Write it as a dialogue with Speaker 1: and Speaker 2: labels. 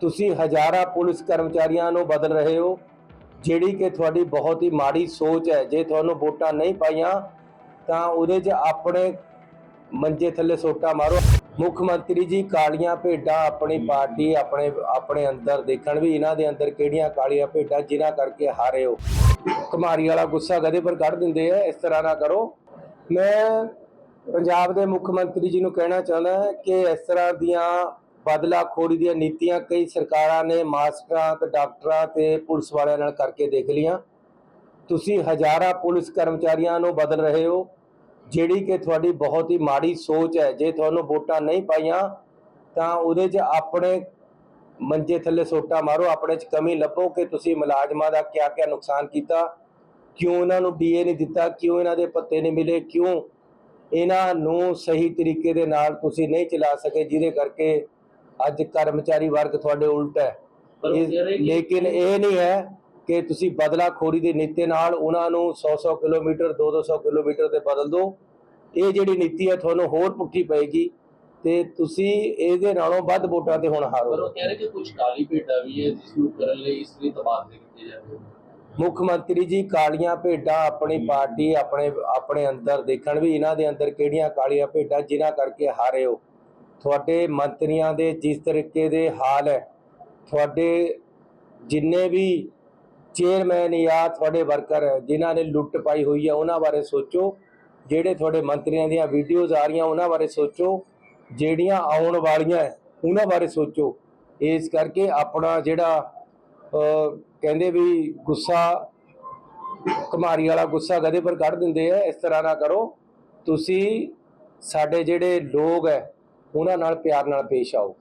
Speaker 1: ਤੁਸੀਂ ਹਜ਼ਾਰਾਂ ਪੁਲਿਸ ਕਰਮਚਾਰੀਆਂ ਨੂੰ ਬਦਲ ਰਹੇ ਹੋ ਜਿਹੜੀ ਕਿ ਤੁਹਾਡੀ ਬਹੁਤ ਹੀ ਮਾੜੀ ਸੋਚ ਹੈ। ਜੇ ਤੁਹਾਨੂੰ ਵੋਟਾਂ ਨਹੀਂ ਪਾਈਆਂ ਤਾਂ ਉਹਦੇ 'ਚ ਆਪਣੇ ਮੰਜੇ ਥੱਲੇ ਸੋਟਾ ਮਾਰੋ। ਮੁੱਖ ਮੰਤਰੀ ਜੀ ਕਾਲੀਆਂ ਭੇਡਾਂ ਆਪਣੀ ਪਾਰਟੀ ਆਪਣੇ ਆਪਣੇ ਅੰਦਰ ਦੇਖਣ ਵੀ ਇਹਨਾਂ ਦੇ ਅੰਦਰ ਕਿਹੜੀਆਂ ਕਾਲੀਆਂ ਭੇਡਾਂ ਜਿਨ੍ਹਾਂ ਕਰਕੇ ਹਾਰੇ ਹੋ। ਕੁਮਾਰੀ ਵਾਲਾ ਗੁੱਸਾ ਗਧੇ ਪਰ ਕੱਢ ਦਿੰਦੇ ਆ ਇਸ ਤਰ੍ਹਾਂ ਨਾ ਕਰੋ। ਮੈਂ ਪੰਜਾਬ ਦੇ ਮੁੱਖ ਮੰਤਰੀ ਜੀ ਨੂੰ ਕਹਿਣਾ ਚਾਹੁੰਦਾ ਕਿ ਇਸ ਤਰ੍ਹਾਂ ਦੀਆਂ ਬਦਲਾਖੋਰੀ ਦੀਆਂ ਨੀਤੀਆਂ, ਕਈ ਸਰਕਾਰਾਂ ਨੇ ਮਾਸਟਰਾਂ ਤੇ ਡਾਕਟਰਾਂ ਤੇ ਪੁਲਿਸ ਵਾਲਿਆਂ ਨਾਲ ਕਰਕੇ ਦੇਖ ਲੀਆਂ ਤੁਸੀਂ ਹਜ਼ਾਰਾਂ ਪੁਲਿਸ ਕਰਮਚਾਰੀਆਂ ਨੂੰ ਬਦਲ ਰਹੇ ਹੋ, ਜਿਹੜੀ ਕਿ ਤੁਹਾਡੀ ਬਹੁਤ ਹੀ ਮਾੜੀ ਸੋਚ ਹੈ। ਜੇ ਤੁਹਾਨੂੰ ਵੋਟਾਂ ਨਹੀਂ ਪਾਈਆਂ, ਤਾਂ ਉਹਦੇ 'ਚ ਆਪਣੇ ਮੰਜੇ ਥੱਲੇ ਸੋਟਾ ਮਾਰੋ, ਆਪਣੇ 'ਚ ਕਮੀ ਲੱਭੋ ਕਿ ਤੁਸੀਂ ਮੁਲਾਜ਼ਮਾਂ ਦਾ ਕਿਆ ਕਿਆ ਨੁਕਸਾਨ ਕੀਤਾ। ਕਿਉਂ ਇਹਨਾਂ ਨੂੰ ਡੀਏ ਨਹੀਂ ਦਿੱਤਾ? ਕਿਉਂ ਇਹਨਾਂ ਦੇ ਪੱਤੇ ਨਹੀਂ ਮਿਲੇ? ਕਿਉਂ ਇਹਨਾਂ ਨੂੰ ਸਹੀ ਤਰੀਕੇ ਦੇ ਨਾਲ ਤੁਸੀਂ ਨਹੀਂ ਚਲਾ ਸਕੇ, ਜਿਹਦੇ ਕਰਕੇ ਅੱਜ ਕਰਮਚਾਰੀ ਵਰਗ ਤੁਹਾਡੇ ਉਲਟ ਹੈ।
Speaker 2: ਪਰ
Speaker 1: ਲੇਕਿਨ ਇਹ ਨਹੀਂ ਹੈ ਕਿ ਤੁਸੀਂ ਬਦਲਾਖੋਰੀ ਦੇ ਨੀਤੀ ਨਾਲ ਉਹਨਾਂ ਨੂੰ 100-100 ਕਿਲੋਮੀਟਰ 2-200 ਕਿਲੋਮੀਟਰ ਤੇ ਬਦਲ ਦਿਓ। ਇਹ ਜਿਹੜੀ ਨੀਤੀ ਹੈ ਤੁਹਾਨੂੰ ਹੋਰ ਪੁੱਠੀ ਪਏਗੀ ਤੇ ਤੁਸੀਂ ਇਹਦੇ ਨਾਲੋਂ ਵੱਧ ਵੋਟਾਂ ਤੇ ਹੁਣ
Speaker 2: ਪਰ
Speaker 1: ਹਾਰੋ
Speaker 2: ਉਹ ਕਹਿ ਰਹੇ ਕਿ ਕੁਝ ਕਾਲੀ ਭੇਡਾਂ ਵੀ ਹੈ ਜਿਸ ਨੂੰ ਕਰਨ ਲਈ ਇਸ ਲਈ ਤਬਾਦਲੇ ਕੀਤੇ ਜਾਂਦੇ
Speaker 1: ਮੁੱਖ ਮੰਤਰੀ ਜੀ ਕਾਲੀਆਂ ਭੇਡਾਂ ਆਪਣੀ ਪਾਰਟੀ ਆਪਣੇ ਆਪਣੇ ਅੰਦਰ ਦੇਖਣ ਵੀ ਇਹਨਾਂ ਦੇ ਅੰਦਰ ਕਿਹੜੀਆਂ ਕਾਲੀਆਂ ਭੇਡਾਂ ਜਿਨ੍ਹਾਂ ਕਰਕੇ ਹਾਰੇ ਹੋ। ਤੁਹਾਡੇ ਮੰਤਰੀਆਂ ਦੇ ਜਿਸ ਤਰੀਕੇ ਦੇ ਹਾਲ ਹੈ ਤੁਹਾਡੇ ਜਿੰਨੇ ਵੀ ਚੇਅਰਮੈਨ ਜਾਂ ਤੁਹਾਡੇ ਵਰਕਰ ਹੈ, ਜਿਨ੍ਹਾਂ ਨੇ ਲੁੱਟ ਪਾਈ ਹੋਈ ਹੈ ਉਹਨਾਂ ਬਾਰੇ ਸੋਚੋ। ਜਿਹੜੇ ਤੁਹਾਡੇ ਮੰਤਰੀਆਂ ਦੀਆਂ ਵੀਡੀਓਜ਼ ਆ ਰਹੀਆਂ ਉਹਨਾਂ ਬਾਰੇ ਸੋਚੋ। ਜਿਹੜੀਆਂ ਆਉਣ ਵਾਲੀਆਂ ਉਹਨਾਂ ਬਾਰੇ ਸੋਚੋ। ਇਸ ਕਰਕੇ ਆਪਣਾ ਜਿਹੜਾ ਕਹਿੰਦੇ ਵੀ ਗੁੱਸਾ ਕੁਮਾਰੀ ਵਾਲਾ ਗੁੱਸਾ ਗਧੇ ਪਰ ਕੱਢ ਦਿੰਦੇ ਆ ਇਸ ਤਰ੍ਹਾਂ ਨਾ ਕਰੋ। ਤੁਸੀਂ ਸਾਡੇ ਜਿਹੜੇ ਲੋਕ ਹੈ ਉਹਨਾਂ ਨਾਲ ਪਿਆਰ ਨਾਲ ਪੇਸ਼ ਆਓ।